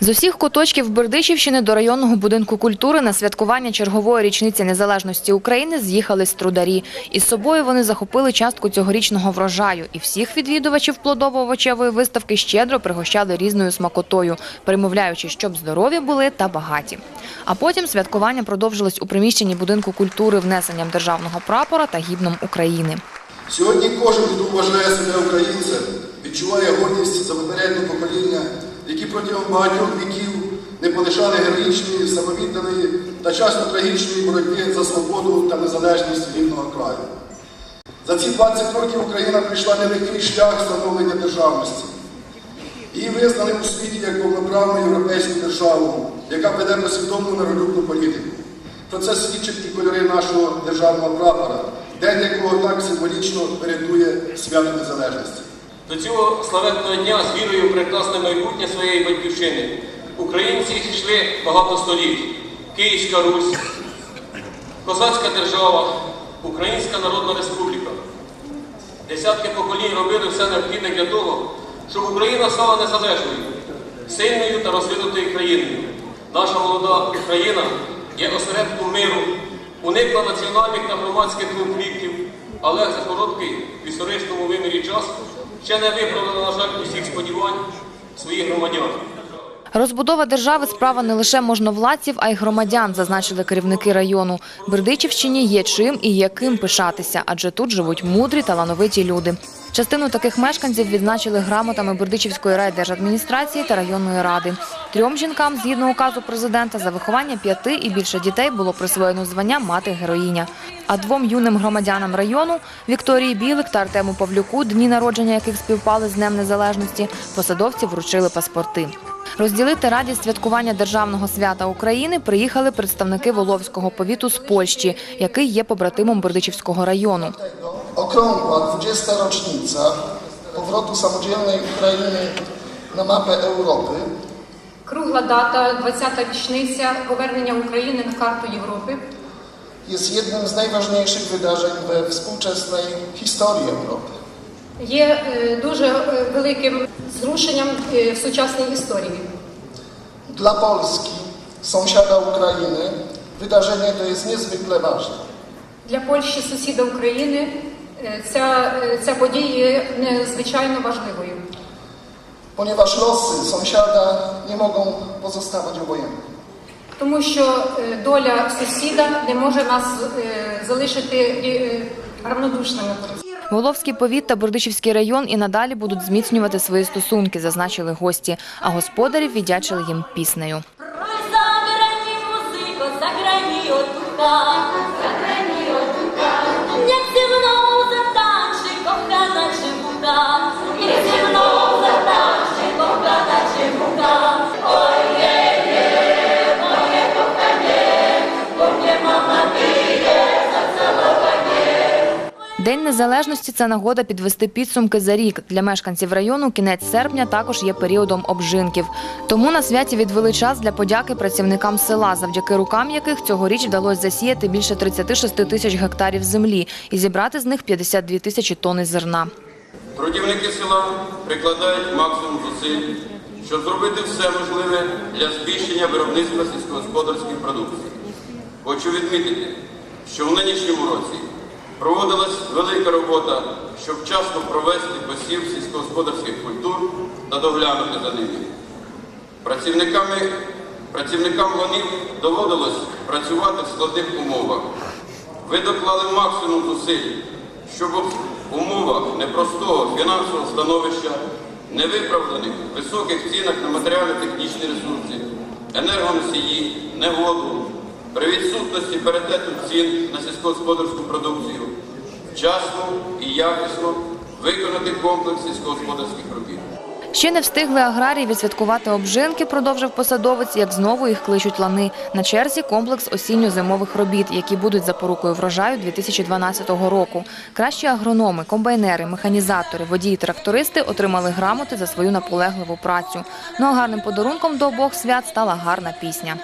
З усіх куточків Бердичівщини до районного будинку культури на святкування чергової річниці незалежності України з'їхались трударі. Із собою вони захопили частку цьогорічного врожаю, і всіх відвідувачів плодово-овочевої виставки щедро пригощали різною смакотою, примовляючи, щоб здорові були та багаті. А потім святкування продовжилось у приміщенні будинку культури внесенням державного прапора та гімном України. Сьогодні кожен, хто вважає себе українцем, відчуває гордість за які протягом багатьох віків не полишали героїчної, самовідданої та часто трагічної боротьби за свободу та незалежність рідного краю. За ці 20 років Україна прийшла нелегкий шлях встановлення державності. Її визнали у світі як повноправну європейську державу, яка веде послідовну миролюбну політику. Про це свідчать і кольори нашого державного прапора, день якого так символічно передує свято незалежності. До цього славетного дня з вірою в прекрасне майбутнє своєї батьківщини українці йшли багато століть. Київська Русь, Козацька держава, Українська Народна Республіка. Десятки поколінь робили все необхідне для того, щоб Україна стала незалежною, сильною та розвинутою країною. Наша молода Україна є осередком миру, уникла національних та громадських конфліктів, але за короткий в історичному вимірі час ще не виправдала, на жаль, усіх сподівань своїх громадян. Розбудова держави справа не лише можновладців, а й громадян, зазначили керівники району. Бердичівщині є чим і яким пишатися, адже тут живуть мудрі, талановиті люди. Частину таких мешканців відзначили грамотами Бердичівської райдержадміністрації та районної ради. Трьом жінкам, згідно указу президента, за виховання п'яти і більше дітей було присвоєно звання мати героїня. А двом юним громадянам району Вікторії Білик та Артему Павлюку, дні народження яких співпали з Днем Незалежності, посадовці вручили паспорти. Розділити радість святкування державного свята України приїхали представники Воловського повіту з Польщі, який є побратимом Бердичівського району. Okrągła 20. rocznica powrotu samodzielnej Ukrainy na mapę Europy Кругла дата, 20-та річниця повернення України на карту Європи jest jednym z najważniejszych wydarzeń we współczesnej historii Europy. є е, дуже е, великим зрушенням е, в сучасній історії. Dla Polski, sąsiada Ukrainy, wydarzenie to jest niezwykle ważne. Для Польщі, сусіда України, е, ця, е, ця подія є надзвичайно важливою, ponieważ losy sąsiada nie mogą pozostawać obojętne. тому що е, доля сусіда не може нас е, залишити е, равнодушними. Воловський повіт та Бердичівський район і надалі будуть зміцнювати свої стосунки, зазначили гості. А господарів віддячили їм піснею. Zagrani День незалежності це нагода підвести підсумки за рік. Для мешканців району кінець серпня також є періодом обжинків. Тому на святі відвели час для подяки працівникам села, завдяки рукам яких цьогоріч вдалося засіяти більше 36 тисяч гектарів землі і зібрати з них 52 тисячі тонни зерна. Трудівники села прикладають максимум зусиль, щоб зробити все можливе для збільшення виробництва сільськогосподарських продукцій. Хочу відмітити, що в нинішньому році проводилась велика робота, щоб вчасно провести посів сільськогосподарських культур та доглянути за ними. Працівниками, працівникам ланів доводилось працювати в складних умовах. Ви доклали максимум зусиль, щоб в умовах непростого фінансового становища, невиправданих високих цінах на матеріально-технічні ресурси, енергоносії, негоду, при відсутності паритету цін на сільськогосподарську продукцію, вчасно і якісно виконати комплекс сільськогосподарських робіт. Ще не встигли аграрії відсвяткувати обжинки, продовжив посадовець, як знову їх кличуть лани. На черзі комплекс осінньо-зимових робіт, які будуть запорукою врожаю 2012 року. Кращі агрономи, комбайнери, механізатори, водії, трактористи отримали грамоти за свою наполегливу працю. Ну а гарним подарунком до обох свят стала гарна пісня.